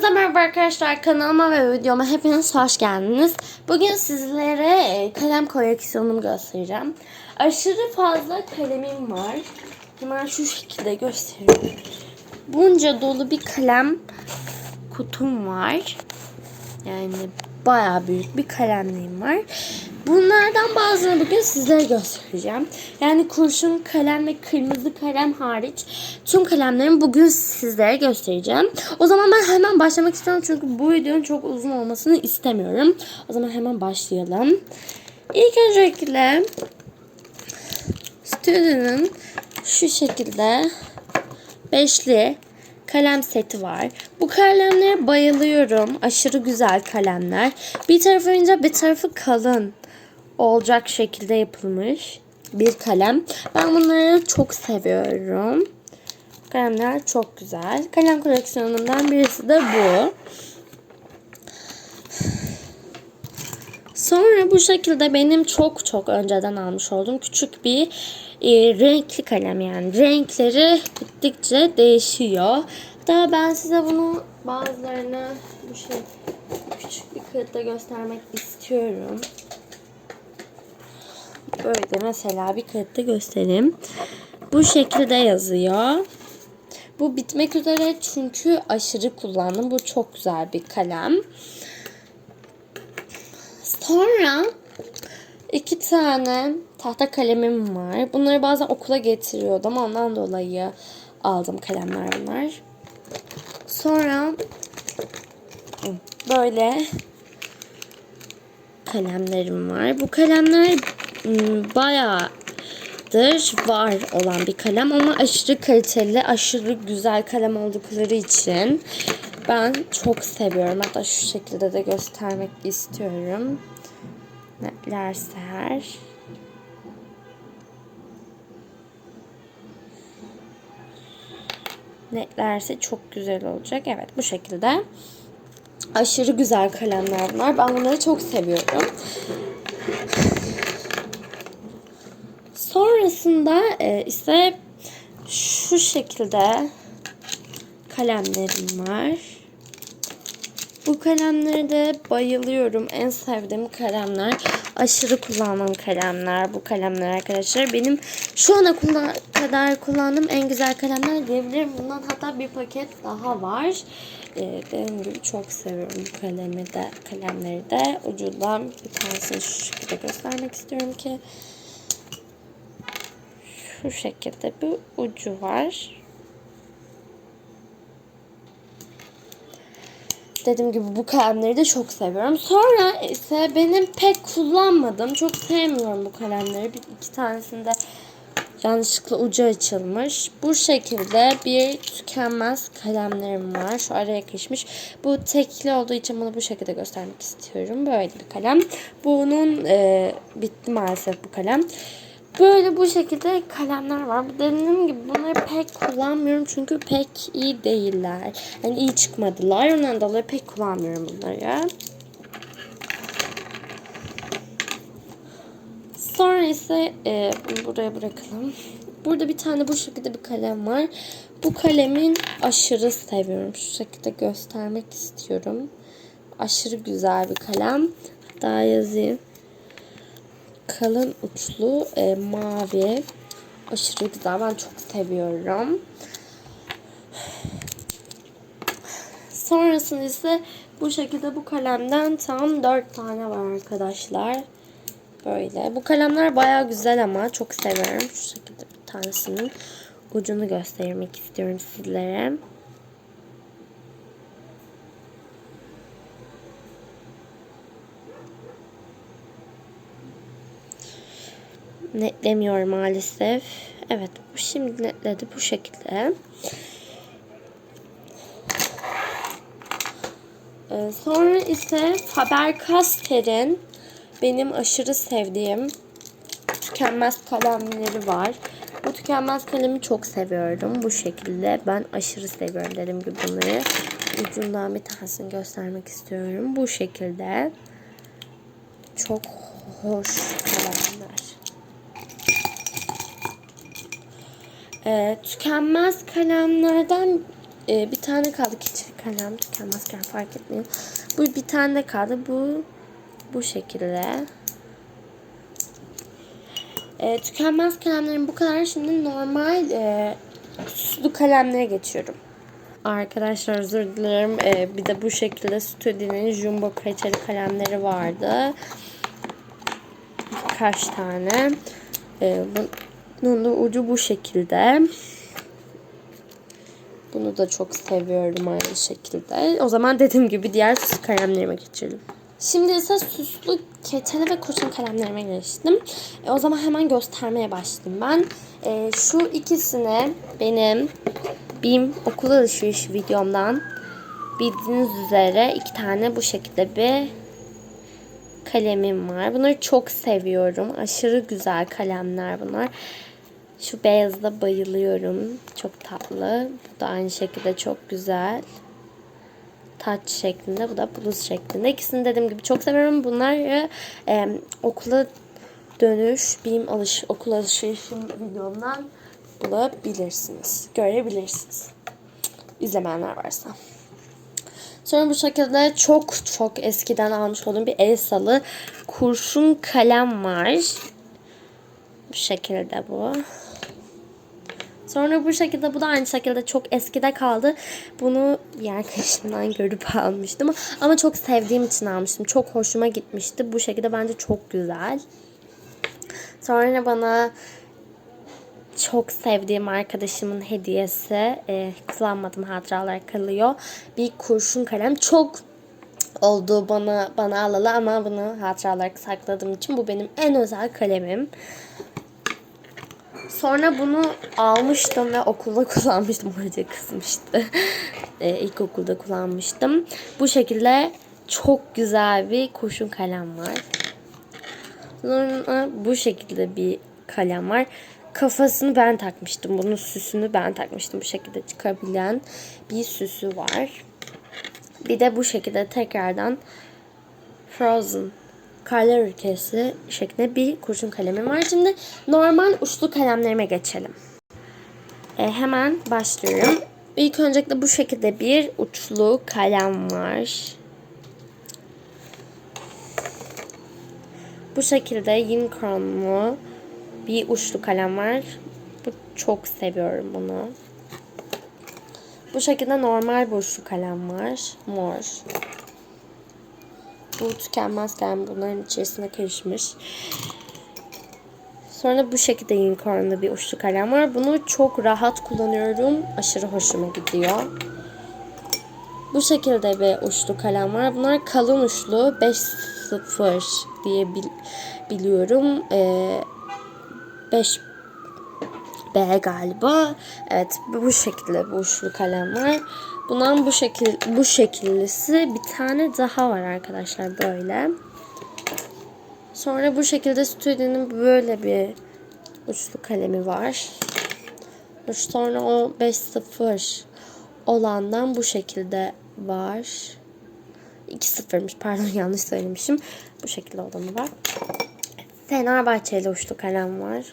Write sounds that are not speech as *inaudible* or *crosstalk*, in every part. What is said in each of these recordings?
Hepinize merhaba arkadaşlar kanalıma ve videoma hepiniz hoş geldiniz. Bugün sizlere e, kalem koleksiyonumu göstereceğim. Aşırı fazla kalemim var. Hemen şu şekilde göstereyim. Bunca dolu bir kalem kutum var. Yani bayağı büyük bir kalemliğim var. Bunlardan bazılarını bugün sizlere göstereceğim. Yani kurşun kalem ve kırmızı kalem hariç tüm kalemlerimi bugün sizlere göstereceğim. O zaman ben hemen başlamak istiyorum çünkü bu videonun çok uzun olmasını istemiyorum. O zaman hemen başlayalım. İlk öncelikle Studio'nun şu şekilde beşli kalem seti var. Bu kalemlere bayılıyorum. Aşırı güzel kalemler. Bir tarafı ince bir tarafı kalın olacak şekilde yapılmış bir kalem. Ben bunları çok seviyorum. Kalemler çok güzel. Kalem koleksiyonumdan birisi de bu. Sonra bu şekilde benim çok çok önceden almış olduğum küçük bir e, renkli kalem yani renkleri gittikçe değişiyor. Daha ben size bunu bazılarını bu şey küçük bir kağıtta göstermek istiyorum. Böyle mesela bir kağıtta göstereyim. Bu şekilde yazıyor. Bu bitmek üzere çünkü aşırı kullandım. Bu çok güzel bir kalem. Sonra iki tane tahta kalemim var. Bunları bazen okula getiriyordum. Ondan dolayı aldım kalemler bunlar. Sonra böyle kalemlerim var. Bu kalemler bayağıdır var olan bir kalem ama aşırı kaliteli, aşırı güzel kalem oldukları için ben çok seviyorum. Hatta şu şekilde de göstermek istiyorum. Netler ser. Netlerse çok güzel olacak. Evet bu şekilde. Aşırı güzel kalemler bunlar. Ben bunları çok seviyorum. Sonrasında e, ise şu şekilde kalemlerim var. Bu kalemlere de bayılıyorum. En sevdiğim kalemler. Aşırı kullandığım kalemler. Bu kalemler arkadaşlar. Benim şu ana kadar kullandığım en güzel kalemler diyebilirim. Bundan hatta bir paket daha var. Ee, dediğim gibi çok seviyorum kalemi de, kalemleri de. Ucundan bir tanesini şu şekilde göstermek istiyorum ki şu şekilde bir ucu var. Dediğim gibi bu kalemleri de çok seviyorum. Sonra ise benim pek kullanmadım. Çok sevmiyorum bu kalemleri. Bir iki tanesinde yanlışlıkla ucu açılmış. Bu şekilde bir tükenmez kalemlerim var. Şu araya yakışmış. Bu tekli olduğu için bunu bu şekilde göstermek istiyorum. Böyle bir kalem. Bunun e, bitti maalesef bu kalem. Böyle bu şekilde kalemler var. Dediğim gibi bunları pek kullanmıyorum çünkü pek iyi değiller. Yani iyi çıkmadılar. Ondan dolayı pek kullanmıyorum bunları. Sonra ise e, bunu buraya bırakalım. Burada bir tane bu şekilde bir kalem var. Bu kalemin aşırı seviyorum. Şu şekilde göstermek istiyorum. Aşırı güzel bir kalem. Daha yazayım kalın uçlu e, mavi. Aşırı güzel. Ben çok seviyorum. Sonrasında ise bu şekilde bu kalemden tam 4 tane var arkadaşlar. Böyle. Bu kalemler baya güzel ama çok seviyorum. Şu şekilde bir tanesinin ucunu göstermek istiyorum sizlere. Netlemiyor maalesef. Evet bu şimdi netledi bu şekilde. Ee, sonra ise Faber-Castell'in benim aşırı sevdiğim tükenmez kalemleri var. Bu tükenmez kalemi çok seviyorum. Bu şekilde ben aşırı seviyorum dediğim gibi bunları. Ucundan bir tanesini göstermek istiyorum. Bu şekilde çok hoş kalemler. E, tükenmez kalemlerden e, bir tane kaldı. Keçeli kalem tükenmezken fark etmiyor. Bu bir tane de kaldı. Bu bu şekilde. E, tükenmez kalemlerim bu kadar. Şimdi normal e, süslü kalemlere geçiyorum. Arkadaşlar özür dilerim. E, bir de bu şekilde Studi'nin jumbo kaliteli kalemleri vardı. Birkaç tane. E, bunun da ucu bu şekilde. Bunu da çok seviyorum aynı şekilde. O zaman dediğim gibi diğer süslü kalemlerime geçelim. Şimdi ise süslü ketele ve kurşun kalemlerime geçtim. E, o zaman hemen göstermeye başlayayım ben. E, şu ikisini benim BİM okul alışveriş videomdan bildiğiniz üzere iki tane bu şekilde bir kalemim var. Bunları çok seviyorum. Aşırı güzel kalemler bunlar. Şu beyazda bayılıyorum. Çok tatlı. Bu da aynı şekilde çok güzel. Taç şeklinde. Bu da bluz şeklinde. İkisini dediğim gibi çok seviyorum. Bunları e, okula dönüş, benim alış, okul alışverişim videomdan bulabilirsiniz. Görebilirsiniz. İzlemeyenler varsa. Sonra bu şekilde çok çok eskiden almış olduğum bir el salı kurşun kalem var. Bu şekilde bu. Sonra bu şekilde bu da aynı şekilde çok eskide kaldı. Bunu bir arkadaşımdan *laughs* görüp almıştım. Ama çok sevdiğim için almıştım. Çok hoşuma gitmişti. Bu şekilde bence çok güzel. Sonra bana çok sevdiğim arkadaşımın hediyesi e, kullanmadım hatıralar kalıyor. Bir kurşun kalem. Çok oldu bana bana alalı ama bunu hatıralar sakladığım için bu benim en özel kalemim. Sonra bunu almıştım ve okulda *laughs* kullanmıştım. Hoca kızmıştı. *laughs* e, ilkokulda kullanmıştım. Bu şekilde çok güzel bir kurşun kalem var. Sonra bu şekilde bir kalem var. Kafasını ben takmıştım. Bunun süsünü ben takmıştım. Bu şekilde çıkabilen bir süsü var. Bir de bu şekilde tekrardan Frozen Karlar Ülkesi şeklinde bir kurşun kalemim var. Şimdi normal uçlu kalemlerime geçelim. E, hemen başlıyorum. İlk öncelikle bu şekilde bir uçlu kalem var. Bu şekilde unicornlu bir uçlu kalem var. Bu çok seviyorum bunu. Bu şekilde normal bir uçlu kalem var. Mor. Bu tükenmez kalem bunların içerisine karışmış. Sonra bu şekilde unicornlu bir uçlu kalem var. Bunu çok rahat kullanıyorum. Aşırı hoşuma gidiyor. Bu şekilde bir uçlu kalem var. Bunlar kalın uçlu 5.0 diye bil, biliyorum. Ee, 5 B galiba. Evet bu şekilde bu uçlu kalem var. Bundan bu şekil bu şekillisi bir tane daha var arkadaşlar böyle. Sonra bu şekilde Studio'nun böyle bir uçlu kalemi var. Sonra o 5.0 olandan bu şekilde var. 2.0'mış pardon *laughs* yanlış söylemişim. Bu şekilde olanı var. Fenerbahçeli uçlu kalem var.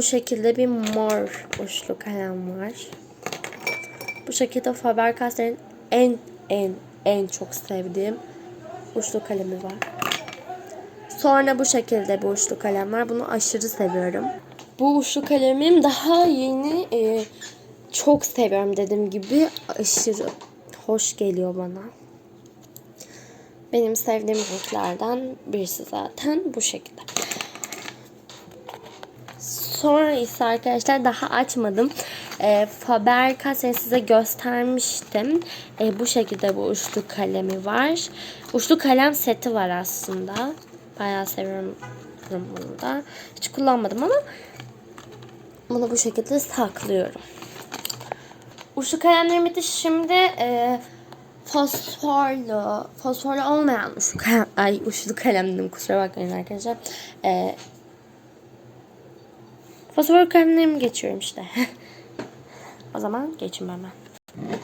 Bu şekilde bir mor uçlu kalem var. Bu şekilde Faber-Castell'in en en en çok sevdiğim uçlu kalemi var. Sonra bu şekilde bir uçlu kalem var. Bunu aşırı seviyorum. Bu uçlu kalemim daha yeni e, çok seviyorum dediğim gibi. Aşırı hoş geliyor bana. Benim sevdiğim renklerden birisi zaten bu şekilde. Sonra ise arkadaşlar daha açmadım. E, Faber Castell size göstermiştim. E, bu şekilde bu uçlu kalemi var. Uçlu kalem seti var aslında. Bayağı seviyorum bunu da. Hiç kullanmadım ama bunu bu şekilde saklıyorum. Uçlu kalemlerimi de şimdi e, fosforlu, fosforlu olmayan uçlu kalem, ay uçlu kalem dedim kusura bakmayın arkadaşlar. E, fosfor kalemlerimi geçiyorum işte. *laughs* o zaman geçin hemen.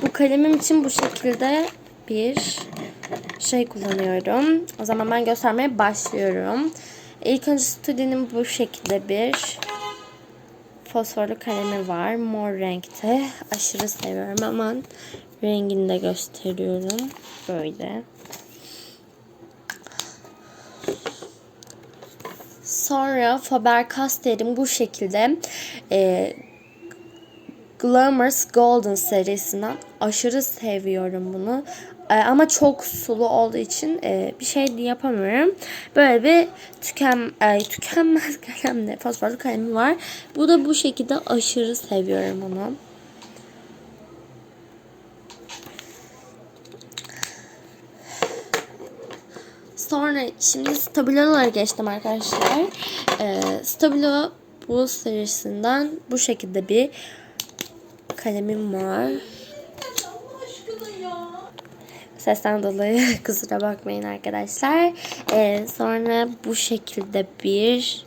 Bu kalemim için bu şekilde bir şey kullanıyorum. O zaman ben göstermeye başlıyorum. İlk önce Studi'nin bu şekilde bir fosforlu kalemi var. Mor renkte. Aşırı seviyorum. Hemen rengini de gösteriyorum. Böyle. Sonra Faber-Castell'in bu şekilde e, Glamorous Golden serisinden aşırı seviyorum bunu. E, ama çok sulu olduğu için e, bir şey yapamıyorum. Böyle bir tüken, e, tükenmez *laughs* kalemle fosforlu kalemi var. Bu da bu şekilde aşırı seviyorum onu. Sonra şimdi stabilolara geçtim arkadaşlar. Ee, stabilo bu serisinden bu şekilde bir kalemim var. Sesten dolayı *laughs* kusura bakmayın arkadaşlar. Ee, sonra bu şekilde bir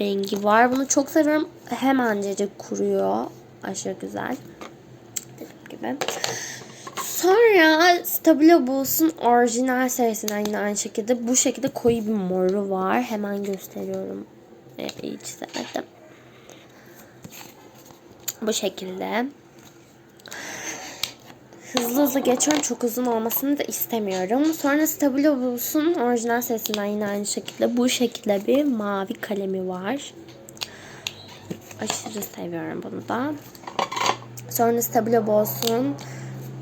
rengi var. Bunu çok seviyorum. Hemencecik kuruyor. Aşırı güzel. Dediğim gibi. Sonra Stabilo Bulls'un orijinal serisinden yine aynı şekilde bu şekilde koyu bir moru var. Hemen gösteriyorum. Ee, iyi çizemedim. Bu şekilde. Hızlı hızlı geçiyorum. Çok uzun olmasını da istemiyorum. Sonra Stabilo Bulls'un orijinal serisinden yine aynı şekilde bu şekilde bir mavi kalemi var. Aşırı seviyorum bunu da. Sonra Stabilo Bulls'un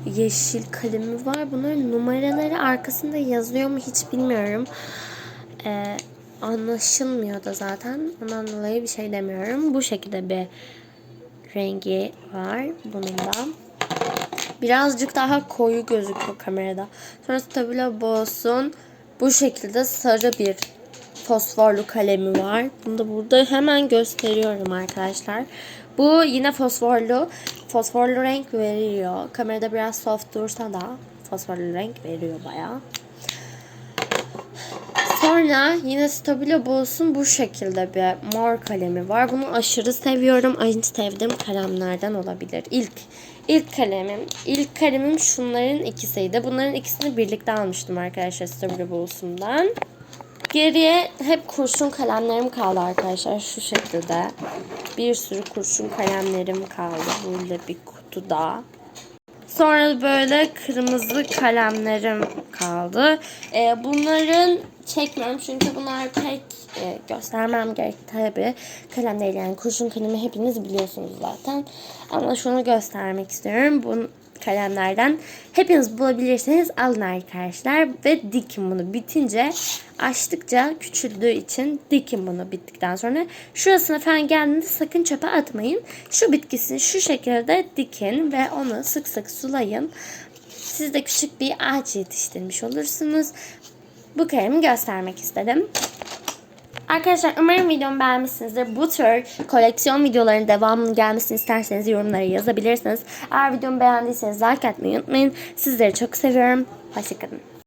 yeşil kalemi var. Bunların numaraları arkasında yazıyor mu hiç bilmiyorum. Ee, anlaşılmıyor da zaten. Ondan dolayı bir şey demiyorum. Bu şekilde bir rengi var bunun da. Birazcık daha koyu gözüküyor kamerada. Sonra Stabilo Boss'un bu şekilde sarı bir fosforlu kalemi var. Bunu da burada hemen gösteriyorum arkadaşlar. Bu yine fosforlu. Fosforlu renk veriyor. Kamerada biraz soft dursa da fosforlu renk veriyor bayağı. Sonra yine Stabilo Boss'un bu şekilde bir mor kalemi var. Bunu aşırı seviyorum. En sevdiğim kalemlerden olabilir. İlk ilk kalemim. İlk kalemim şunların ikisiydi. Bunların ikisini birlikte almıştım arkadaşlar Stabilo Boss'undan. Geriye hep kurşun kalemlerim kaldı arkadaşlar şu şekilde. Bir sürü kurşun kalemlerim kaldı böyle bir kutuda. Sonra böyle kırmızı kalemlerim kaldı. Ee, bunların çekmem çünkü bunlar pek e, göstermem gerek tabi. Kalem değil yani kurşun kalemi hepiniz biliyorsunuz zaten. Ama şunu göstermek istiyorum. Bu kalemlerden hepiniz bulabilirseniz alın arkadaşlar ve dikin bunu bitince açtıkça küçüldüğü için dikin bunu bittikten sonra şurasına falan geldiğinde sakın çöpe atmayın. Şu bitkisini şu şekilde dikin ve onu sık sık sulayın. Siz de küçük bir ağaç yetiştirmiş olursunuz. Bu kalemi göstermek istedim. Arkadaşlar umarım videomu beğenmişsinizdir. Bu tür koleksiyon videolarının devamının gelmesini isterseniz yorumlara yazabilirsiniz. Eğer videomu beğendiyseniz like atmayı unutmayın. Sizleri çok seviyorum. Hoşçakalın.